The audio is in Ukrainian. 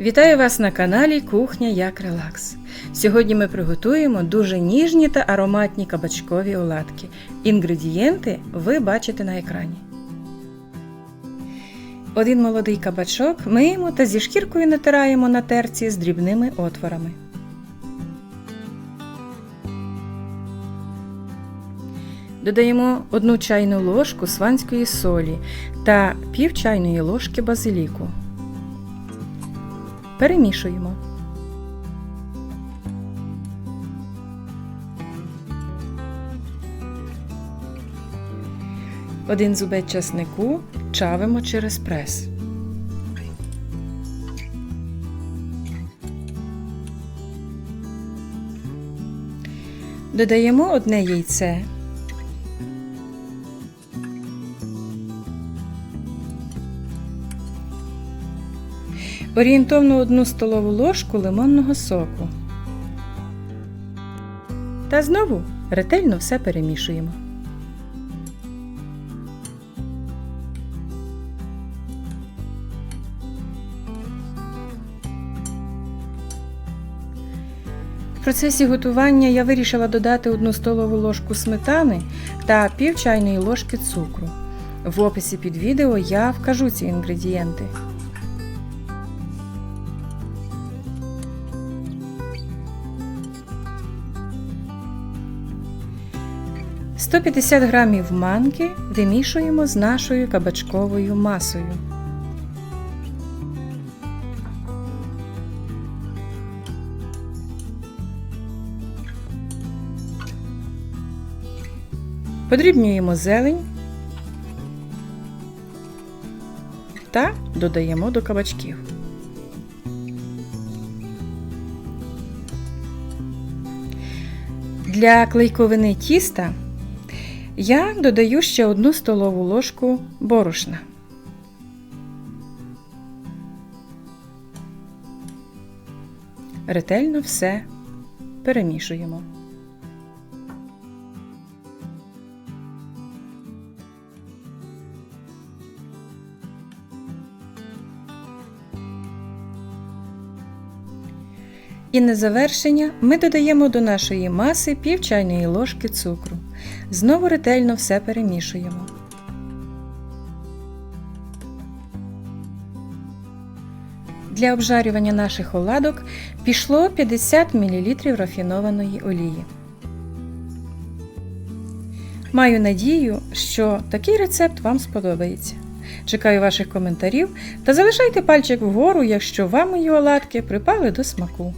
Вітаю вас на каналі Кухня як Релакс. Сьогодні ми приготуємо дуже ніжні та ароматні кабачкові оладки. Інгредієнти ви бачите на екрані. Один молодий кабачок миємо та зі шкіркою натираємо на терці з дрібними отворами. Додаємо 1 чайну ложку сванської солі та пів чайної ложки базиліку. Перемішуємо. Один зубець часнику чавимо через прес. Додаємо одне яйце. Орієнтовно 1 столову ложку лимонного соку. Та знову ретельно все перемішуємо. В процесі готування я вирішила додати 1 столову ложку сметани та пів чайної ложки цукру. В описі під відео я вкажу ці інгредієнти. 150 грамів манки вимішуємо з нашою кабачковою масою. Подрібнюємо зелень та додаємо до кабачків. Для клейковини тіста я додаю ще одну столову ложку борошна. Ретельно все перемішуємо. І на завершення ми додаємо до нашої маси пів чайної ложки цукру. Знову ретельно все перемішуємо. Для обжарювання наших оладок пішло 50 мл рафінованої олії. Маю надію, що такий рецепт вам сподобається. Чекаю ваших коментарів та залишайте пальчик вгору, якщо вам мої оладки припали до смаку.